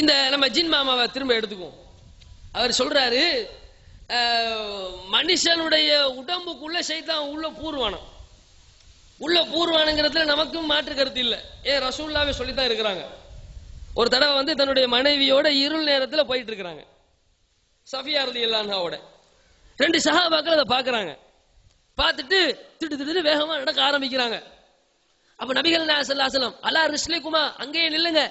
இந்த நம்ம ஜின் மாமாவை திரும்ப எடுத்துக்குவோம். அவர் சொல்றாரு மனுஷனுடைய உடம்புக்குள்ள சைத்தான் உள்ள பூர்வானம் உள்ள பூர்வானுங்கிறதுல நமக்கும் மாற்று கருத்து இல்லை. ஏன் ரசூல்லாவே சொல்லித்தான் இருக்கிறாங்க. ஒரு தடவை வந்து தன்னுடைய மனைவியோட இருள் நேரத்தில் போயிட்டு இருக்கிறாங்க. சஃபியா ரதி இல்லான்ஹாவோட ரெண்டு சகாபாக்கள் அதை பார்க்குறாங்க. பார்த்துட்டு திட்டு திட்டு வேகமாக நடக்க ஆரம்பிக்கிறாங்க. அப்ப நபிகள் நாசல்லாசலம் அல்லா ரிஸ்லிகுமா அங்கேயே நில்லுங்க.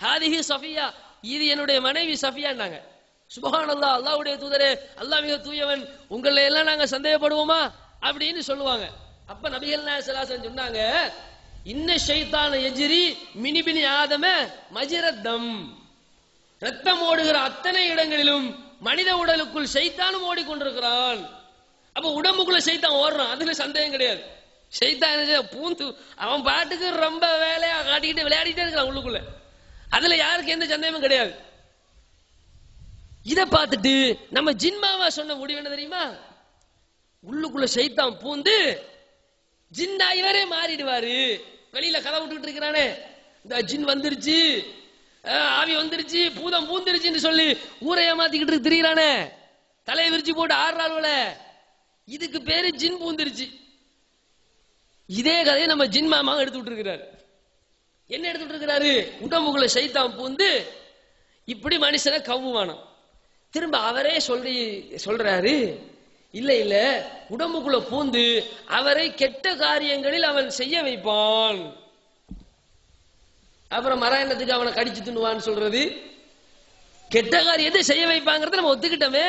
ஹாதிஹி சஃபியா இது என்னுடைய மனைவி சஃபியான்னாங்க. சுபஹான் அல்லா அல்லாஹ்வுடைய தூதரே அல்லாஹ் மிக தூயவன் உங்களை எல்லாம் நாங்க சந்தேகப்படுவோமா? அப்படின்னு சொல்லுவாங்க. அப்ப நபிகள் நாயசலாசன் சொன்னாங்க இன்ன ஷைத்தான எஜிரி மினிபினி ஆதம மஜிரத்தம். ரத்தம் ஓடுகிற அத்தனை இடங்களிலும் மனித உடலுக்குள் சைத்தானும் ஓடிக்கொண்டிருக்கிறான். அப்ப உடம்புக்குள்ள சைத்தான் ஓடுறான் அதுல சந்தேகம் கிடையாது. சைத்தான் பூந்து அவன் பாட்டுக்கு ரொம்ப வேலையா காட்டிக்கிட்டு விளையாடிட்டே இருக்கிறான் உள்ளுக்குள்ள. அதுல யாருக்கு எந்த சந்தேகமும் கிடையாது. இதை பார்த்துட்டு நம்ம ஜின்மாவா சொன்ன முடிவு என்ன தெரியுமா? உள்ளுக்குள்ள சைத்தான் பூந்து ஜின்னா இவரே மாறிடுவாரு. வெளியில கதை விட்டுட்டு இருக்கிறானே. இந்த ஜின் வந்துருச்சு. ஆவி வந்துருச்சு. பூதம் பூந்துருச்சுன்னு சொல்லி ஊரை ஏமாத்திக்கிட்டு திரியிறானே. தலையை விரிச்சு போட்டு ஆடுறாள்வல இதுக்கு பேரு ஜின் பூந்துருச்சு. இதே கதையை நம்ம ஜின் மாமா எடுத்து விட்டுருக்கிறாரு என்ன எடுத்துட்டு இருக்கிறாரு உடம்புக்குள்ள சைத்தான் பூந்து இப்படி மனுஷனை கவ்வுவானாம் திரும்ப அவரே சொல்லி சொல்றாரு இல்ல இல்ல உடம்புக்குள்ள பூந்து அவரை கெட்ட காரியங்களில் அவன் செய்ய வைப்பான். அப்புறம் மராயணத்துக்கு அவனை கடிச்சு தின்னுவான்னு சொல்றது? கெட்ட காரியத்தை செய்ய வைப்பாங்கிறத நம்ம ஒத்துக்கிட்டோமே.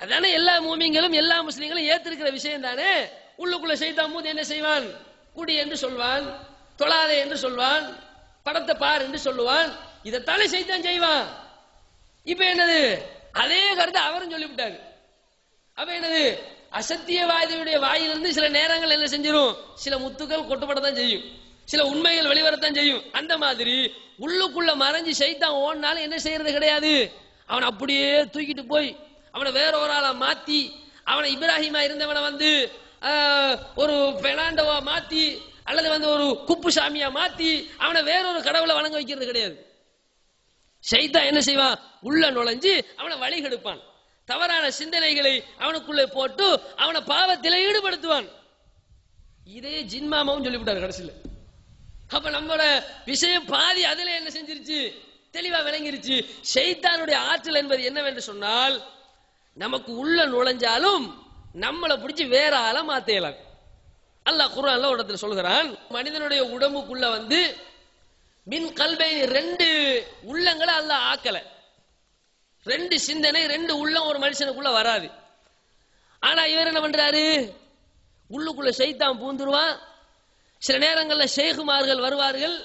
அதானே எல்லா மூமிங்களும் எல்லா முஸ்லீம்களும் ஏத்திருக்கிற விஷயம் தானே உள்ளுக்குள்ள செய்தான் போது என்ன செய்வான்? குடி என்று சொல்வான். தொழாதே என்று சொல்வான். படத்தை பார் என்று சொல்லுவான். இதைத்தானே செய்தான் செய்வான். இப்ப என்னது? அதே கருத்தை அவரும் சொல்லிவிட்டாரு. அப்ப என்னது? அசத்தியவாதியுடைய வாயிலிருந்து சில நேரங்கள் என்ன செஞ்சிடும் சில முத்துக்கள் கொட்டுப்படத்தான் செய்யும். சில உண்மைகள் வெளிவரத்தான் செய்யும். அந்த மாதிரி உள்ளுக்குள்ள மறைஞ்சு செய்தான் ஓடினாலும் என்ன செய்யறது கிடையாது. அவனை அப்படியே தூக்கிட்டு போய் அவனை வேற ஒரு ஆளா மாத்தி அவனை இப்ராஹிமா இருந்தவனை வந்து ஒரு பெலாண்டவா மாத்தி அல்லது வந்து ஒரு குப்பு சாமியா மாத்தி அவனை வேறொரு கடவுளை வணங்க வைக்கிறது கிடையாது. செய்தா என்ன செய்வான் உள்ள நுழைஞ்சு அவனை வழிகெடுப்பான் தவறான சிந்தனைகளை அவனுக்குள்ளே போட்டு அவனை பாவத்தில் ஈடுபடுத்துவான். இதே ஜின்மாமாவும் சொல்லிவிட்டார் கடைசியில். அப்ப நம்மளோட விஷயம் பாதி அதுல என்ன செஞ்சிருச்சு? தெளிவா விளங்கிருச்சு. ஷைத்தானுடைய ஆற்றல் என்பது என்னவென்று சொன்னால் நமக்கு உள்ள நுழைஞ்சாலும் நம்மளை பிடிச்சி வேற ஆள மாத்தேலாம். அல்லாஹ் குர்ஆன்ல ஒரு இடத்துல சொல்கிறான் மனிதனுடைய உடம்புக்குள்ள வந்து மின் கல்வை ரெண்டு உள்ளங்களை அல்லாஹ் ஆக்கல. ரெண்டு சிந்தனை ரெண்டு உள்ளம் ஒரு மனுஷனுக்குள்ள வராது. ஆனா இவர் என்ன பண்றாரு? உள்ளுக்குள்ள சைத்தான் பூந்துருவான். சில நேரங்களில் ஷேகுமார்கள் வருவார்கள்.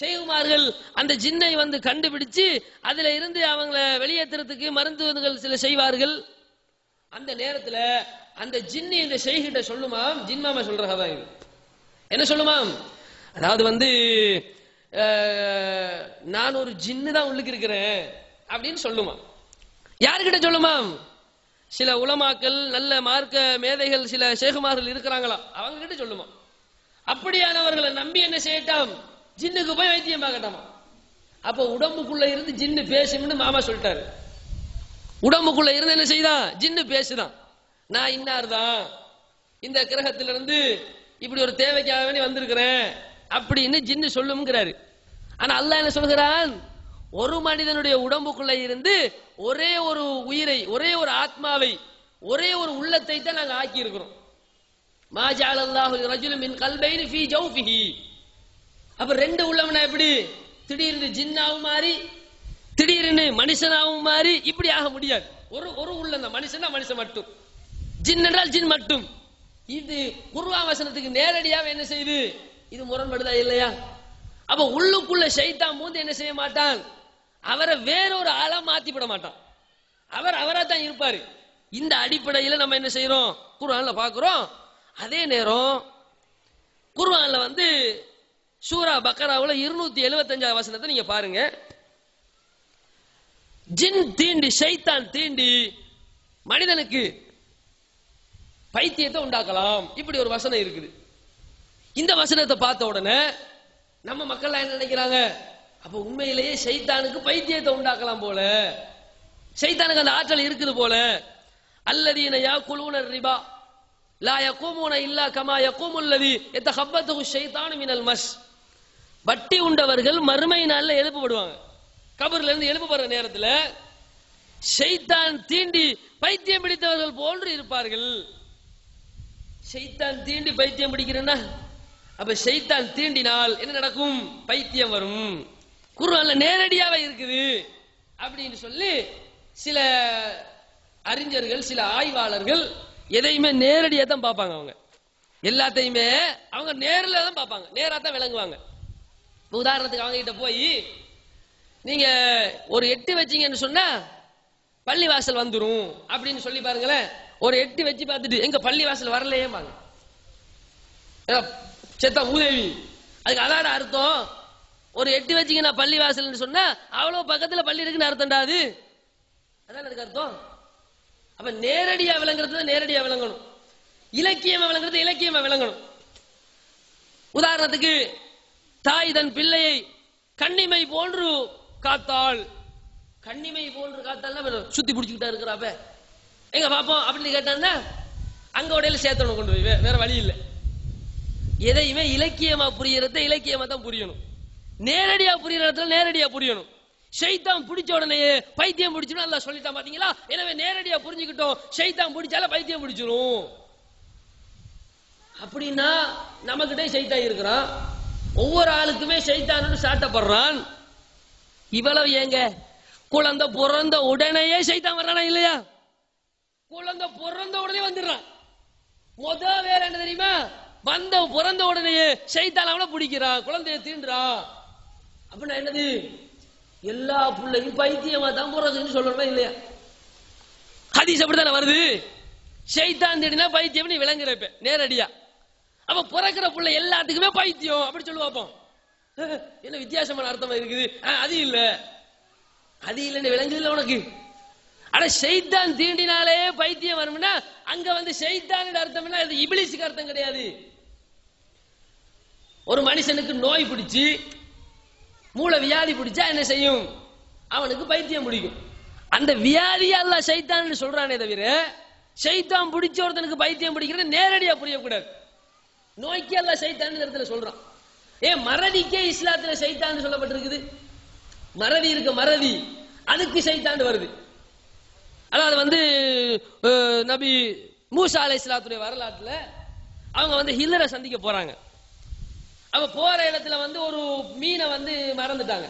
ஷேகுமார்கள் அந்த ஜின்னை வந்து கண்டுபிடிச்சு அதுல இருந்து அவங்கள வெளியேற்றுறதுக்கு மருந்துகள் சில செய்வார்கள். அந்த நேரத்துல அந்த ஜின்னு இந்த ஷெய்கிட்ட சொல்லுமாம் ஜின்மாமா சொல்றதான் இது. என்ன சொல்லுமாம் அதாவது வந்து நான் ஒரு ஜின்னு தான் உள்ளுக்கு இருக்கிறேன் அப்படின்னு சொல்லுமா. யாருக்கிட்ட சொல்லுமாம் சில உலமாக்கள் நல்ல மார்க்க மேதைகள் சில சேகுமார்கள் இருக்கிறாங்களா? அவங்க கிட்ட சொல்லுமா. அப்படியானவர்களை நம்பி என்ன செய்யட்டாம்? ஜின்னுக்கு போய் வைத்தியம் பார்க்கட்டாமா? அப்ப உடம்புக்குள்ள இருந்து ஜின்னு பேசும்னு மாமா சொல்லிட்டாரு. உடம்புக்குள்ள இருந்து என்ன செய்தான் ஜின்னு பேசுதான். நான் இன்னார் தான் இந்த கிரகத்திலிருந்து இப்படி ஒரு தேவைக்காக வேண்டி வந்திருக்கிறேன் அப்படின்னு ஜின்னு சொல்லுங்கிறாரு ஆனா அல்லாஹ் என்ன சொல்கிறான்? ஒரு மனிதனுடைய உடம்புக்குள்ள இருந்து ஒரே ஒரு உயிரை ஒரே ஒரு ஆத்மாவை ஒரே ஒரு உள்ளத்தை தான் நாங்க ஆக்கி இருக்கிறோம் மா ஜஅலல்லாஹு ரஜுலு மின் கல்பைன் ஃபீ ஜௌஃபிஹி. அப்ப ரெண்டு உள்ளவனா எப்படி? திடீர்னு ஜின்னாவும் மாறி திடீர்னு மனுஷனாகவும் மாறி இப்படி ஆக முடியாது. ஒரு ஒரு உள்ள அந்த மனுஷனா மனுஷன் மட்டும். ஜின் என்றால் ஜின் மட்டும். இது குர்ஆன் வசனத்துக்கு நேரடியாக என்ன செய்யுது இது முரண்படுதா இல்லையா? அப்ப உள்ளுக்குள்ள சைத்தா மூந்து என்ன செய்ய மாட்டான்? அவரை வேறொரு ஆளா மாத்தி விட மாட்டான். அவர் அவரா தான் இருப்பாரு. இந்த அடிப்படையில நம்ம என்ன செய்யறோம் குர்ஆன்ல பாக்குறோம். அதே நேரம் குர்ஆன்ல வந்து சூரா பக்கராவுல இருநூத்தி எழுபத்தஞ்சாவது வசனத்தை நீங்க பாருங்க. ஜின் தீண்டி ஷைத்தான் தீண்டி மனிதனுக்கு பைத்தியத்தை உண்டாக்கலாம். இப்படி ஒரு வசனம் இருக்குது. இந்த வசனத்தை பார்த்த உடனே நம்ம மக்கள் என்ன நினைக்கிறாங்க? அப்ப உண்மையிலேயே சைத்தானுக்கு பைத்தியத்தை உண்டாக்கலாம் போல. சைத்தானுக்கு அந்த ஆற்றல் இருக்குது போல. அல்லதீன குழுவுனர் ரிபா லா யகூமுன இல்லா கமா யகூமுல்லதி ஹப்பத்து ஷைத்தானு மினல் மஸ். வட்டி உண்டவர்கள் மறுமை நாளில் எழுப்பப்படுவாங்க. கபர்ல இருந்து எழுப்பப்படுற நேரத்துல ஷைத்தான் தீண்டி பைத்தியம் பிடித்தவர்கள் போன்று இருப்பார்கள். ஷைத்தான் தீண்டி பைத்தியம் பிடிக்கிறேன்னா அப்ப ஷைத்தான் தீண்டினால் என்ன நடக்கும்? பைத்தியம் வரும். குர்ஆன்ல நேரடியாக இருக்குது அப்படின்னு சொல்லி சில அறிஞர்கள் சில ஆய்வாளர்கள் எதையுமே நேரடியாக தான் பார்ப்பாங்க அவங்க. எல்லாத்தையுமே அவங்க நேரில் தான் பார்ப்பாங்க. நேரா தான் விளங்குவாங்க. உதாரணத்துக்கு அவங்க கிட்ட போய் நீங்க ஒரு எட்டு வச்சீங்கன்னு சொன்னா பள்ளிவாசல் வந்துரும் அப்படின்னு சொல்லி பாருங்களேன். ஒரு எட்டு வச்சு பார்த்துட்டு எங்க பள்ளிவாசல் வரலையே பாங்க செத்தா மூதேவி. அதுக்கு அதான அர்த்தம். ஒரு எட்டு வச்சீங்கன்னா பள்ளிவாசல்னு சொன்னா அவ்வளவு பக்கத்துல பள்ளி இருக்குன்னு அர்த்தம்டா அது. அதான் அதுக்கு அர்த்தம். அப்ப நேரடியா விளங்குறது நேரடியா விளங்கணும். இலக்கியமா விளங்குறது இலக்கியமா விளங்கணும். உதாரணத்துக்கு தாய் தன் பிள்ளையை கண்ணிமை போன்று காத்தாள் கண்ணிமை போன்று காத்தாள் சுத்தி பிடிச்சுக்கிட்டா இருக்கிறாப்ப. எங்க பாப்போம் அப்படின்னு கேட்டான்னா அங்க உடையில சேர்த்தணும் கொண்டு போய் வேற வழி இல்லை. எதையுமே இலக்கியமா புரியறத இலக்கியமா தான் புரியணும். நேரடியா புரியற இடத்துல நேரடியா புரியணும். ஷைத்தான் பிடிச்ச உடனே பைத்தியம் பிடிச்சிடும் நல்லா சொல்லிட்டான் பாத்தீங்களா? எனவே நேரடியா புரிஞ்சுக்கிட்டோம் ஷைத்தான் பிடிச்சால பைத்தியம் பிடிச்சிடும் அப்படின்னா நம்மகிட்ட சைத்தா இருக்கிறான். ஒவ்வொரு ஆளுக்குமே சைத்தான்னு சாட்டப்படுறான். இவ்வளவு ஏங்க? குழந்தை பிறந்த உடனேயே சைத்தான் வர்றானா இல்லையா? குழந்தை பிறந்த உடனே வந்துடுறான். முத வேலை என்ன தெரியுமா? வந்த பிறந்த உடனேயே சைத்தான் அவனை பிடிக்கிறான். குழந்தைய தீண்டுறான். அப்படின்னா என்னது? எல்லா பிள்ளையும் பைத்தியமா தான் பிறகுன்னு சொல்லணுமா இல்லையா? ஹதீஸ் அப்படித்தானே வருது? சைத்தான் தேடினா பைத்தியம் நீ விளங்குறப்ப நேரடியா. அப்ப பிறக்கிற புள்ள எல்லாத்துக்குமே பைத்தியம் அப்படி சொல்லுவாப்போம் என்ன வித்தியாசமான அர்த்தமா இருக்குது? அது இல்ல. அது இல்லைன்னு விளங்குது இல்ல உனக்கு? ஆனா ஷெய்தான் தீண்டினாலே பைத்தியம் வரும்னா அங்க வந்து ஷெய்தான் அர்த்தம்னா என்ன? அது இபிலிஸுக்கு அர்த்தம் கிடையாது. ஒரு மனுஷனுக்கு நோய் பிடிச்சு மூளை வியாதி பிடிச்சா என்ன செய்யும்? அவனுக்கு பைத்தியம் பிடிக்கும். அந்த வியாதி அல்ல சைத்தான் சொல்றானே தவிர சைத்தான் பிடிச்ச ஒருத்தனுக்கு பைத்தியம் பிடிக்கிறது நேரடியா புரியக்கூடாது. நோய்க்கு அல்ல சைத்தான் இடத்துல சொல்றான். ஏன் மறதிக்கே இஸ்லாத்துல சைத்தான் சொல்லப்பட்டிருக்குது. மறதி இருக்க மறதி. அதுக்கு சைத்தாண்டு வருது. அதாவது வந்து நபி மூசா அலை இஸ்லாத்துடைய வரலாற்றுல அவங்க வந்து ஹில்லரை சந்திக்க போறாங்க. அவ போற இடத்துல வந்து ஒரு மீனை வந்து மறந்துட்டாங்க.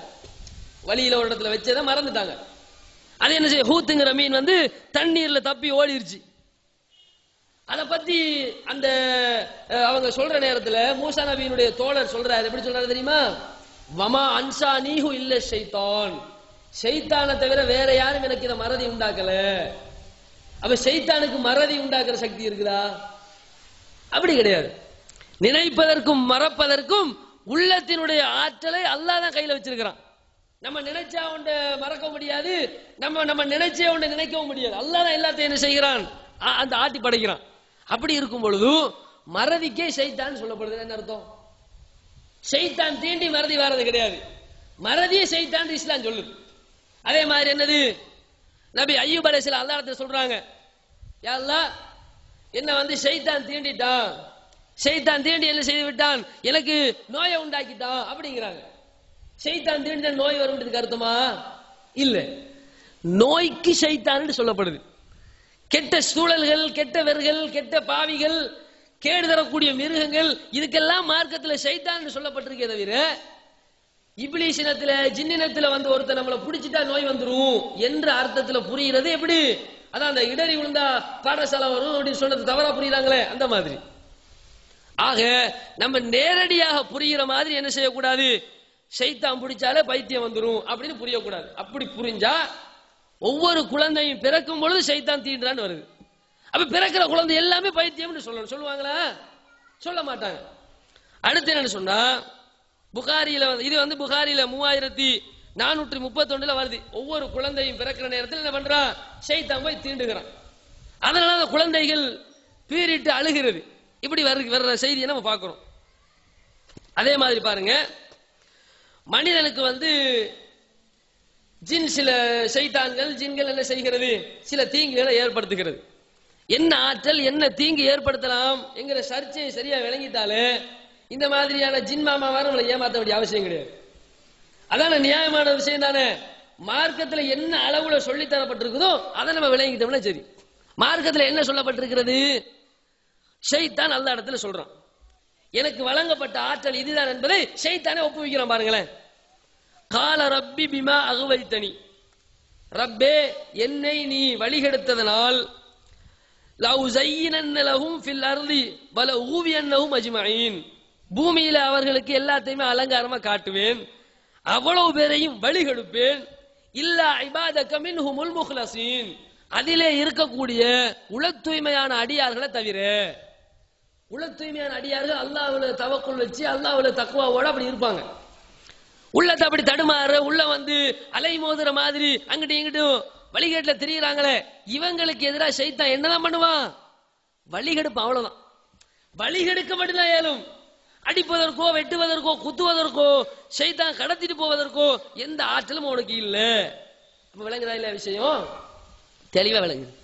வழியில ஒரு இடத்துல வச்சதை மறந்துட்டாங்க. அது என்ன செய்ய ஹூத்துங்கிற மீன் வந்து தண்ணீர்ல தப்பி ஓடிருச்சு. அதை பத்தி அந்த அவங்க சொல்ற நேரத்துல மூசா நபியினுடைய தோழர் சொல்றாரு. எப்படி சொல்றாரு தெரியுமா? வமா அன்சா நீஹு இல்ல ஷைத்தான். ஷைத்தானை தவிர வேற யாரும் எனக்கு இதை மறதி உண்டாக்கல. அப்ப ஷைத்தானுக்கு மறதி உண்டாக்குற சக்தி இருக்குதா? அப்படி கிடையாது. நினைப்பதற்கும் மறப்பதற்கும் உள்ளத்தினுடைய ஆற்றலை அல்லாஹ் தான் கையில வச்சிருக்கிறான். நம்ம நினைச்சா உண்ட மறக்க முடியாது. நம்ம நம்ம நினைச்சே உண்ட நினைக்கவும் முடியாது. அல்லாஹ் தான் எல்லாத்தையும் என்ன செய்கிறான்? ஆ- அந்த ஆட்டி படைக்கிறான். அப்படி இருக்கும் பொழுது மறதிக்கே சைத்தான் சொல்லப்படுது என்ன அர்த்தம்? சைத்தான் தீண்டி மறதி வர்றது கிடையாது. மறதியே சைத்தான் இஸ்லாம் சொல்லுது. அதே மாதிரி என்னது? நபி ஐயூப் அலைஹிஸ்ஸலாம் அல்லாஹ் இடத்துல சொல்றாங்க யா அல்லாஹ் என்ன வந்து சைத்தான் தீண்டிட்டான். சைத்தான் தீண்டி என்ன செய்து விட்டான் எனக்கு நோயை உண்டாக்கிட்டான். அப்படிங்கிறாங்க. சைத்தான் தீண்ட நோய் வரும்ன்றதுக்கு அர்த்தமா? இல்ல. நோய்க்கு சைத்தான் சொல்லப்படுது. கெட்ட சூழல்கள் கெட்டவர்கள் கெட்ட பாவிகள் கேடு தரக்கூடிய மிருகங்கள் இதுக்கெல்லாம் மார்க்கத்துல சைத்தான் சொல்லப்பட்டிருக்கே தவிர இப்ளீஸ் இனத்துல ஜின்னினத்துல வந்து ஒருத்தர் நம்மளை பிடிச்சிட்டா நோய் வந்துரும் என்ற அர்த்தத்துல புரிகிறது எப்படி? அதான் அந்த இடறி விழுந்தா பாடசாலை வரும் அப்படின்னு சொன்னது தவறா புரியுறாங்களே அந்த மாதிரி. ஆக நம்ம நேரடியாக புரிகிற மாதிரி என்ன செய்யக்கூடாது? சைத்தான் பிடிச்சாலே பைத்தியம் வந்துரும் அப்படின்னு புரியக்கூடாது. அப்படி புரிஞ்சா ஒவ்வொரு குழந்தையும் பிறக்கும் பொழுது சைத்தான் தீண்டான்னு வருது. அப்ப பிறக்கிற குழந்தை எல்லாமே பைத்தியம்னு சொல்லணும். சொல்லுவாங்களா? சொல்ல மாட்டாங்க. அடுத்து என்னன்னு சொன்னா புகாரியில இது வந்து புகாரியில மூவாயிரத்தி நானூற்றி முப்பத்தொன்னுல வருது. ஒவ்வொரு குழந்தையும் பிறக்கிற நேரத்தில் என்ன பண்றான் சைத்தான் போய் தீண்டுகிறான். அதனால அந்த குழந்தைகள் பீறிட்டு அழுகிறது. இப்படி வர்ற வர்ற செய்தியை நம்ம பார்க்கிறோம். அதே மாதிரி பாருங்க. மனிதனுக்கு வந்து ஜின் சில சைத்தான்கள் ஜின்கள் என்ன செய்கிறது? சில தீங்குகளை ஏற்படுத்துகிறது. என்ன ஆற்றல் என்ன தீங்கு ஏற்படுத்தலாம் என்கிற சர்ச்சையை சரியா விளங்கிட்டாலே இந்த மாதிரியான ஜின் மாமாவார நம்மளை ஏமாத்த வேண்டிய அவசியம் கிடையாது. அதான நியாயமான விஷயம் தானே? மார்க்கத்துல என்ன அளவுல சொல்லி தரப்பட்டிருக்குதோ அதை நம்ம விளங்கிட்டோம்னா சரி. மார்க்கத்துல என்ன சொல்லப்பட்டிருக்கிறது? ஷைத்தான் நல்ல இடத்துல சொல்றான். எனக்கு வழங்கப்பட்ட ஆற்றல் இதுதான் என்பதை ஷெய்தானே ஒப்புவிக்கிறான் பாருங்களேன். கால ரப்பி பிமா அகுவைத்தனி. ரப்பே என்னை நீ வழிகெடுத்ததனால் லவ் ஜையினன்ன லஹும் ஃபில் அர்தி வல ஊவியன்னவும் அஜ்மஈன் பூமியில அவர்களுக்கு எல்லாத்தையுமே அலங்காரமா காட்டுவேன். அவ்வளவு பேரையும் வழிகெடுப்பேன். இல்லா கமின் ஹுமுல் முஹ்லசீன். அதிலே இருக்கக்கூடிய உள தூய்மையான அடியார்களை தவிர உள தூய்மையான அடியார்கள் அல்லாஹ்வுல தவக்குள் வச்சு அல்லாஹ்வுல தக்குவாவோட அப்படி இருப்பாங்க. உள்ளத்தை அப்படி தடுமாற உள்ள வந்து அலை மோதுற மாதிரி அங்கிட்டும் இங்கிட்டும் வழிகேட்டில் திரியிறாங்களே இவங்களுக்கு எதிராக சைத்தான் என்னதான் பண்ணுவான்? வழிகெடுப்பான் அவ்வளவுதான். வழிகெடுக்க மட்டும்தான் இயலும். அடிப்பதற்கோ வெட்டுவதற்கோ குத்துவதற்கோ சைத்தான் கடத்திட்டு போவதற்கோ எந்த ஆற்றலும் உனக்கு இல்லை. விளங்குதா இல்ல விஷயம்? தெளிவா விளங்குது.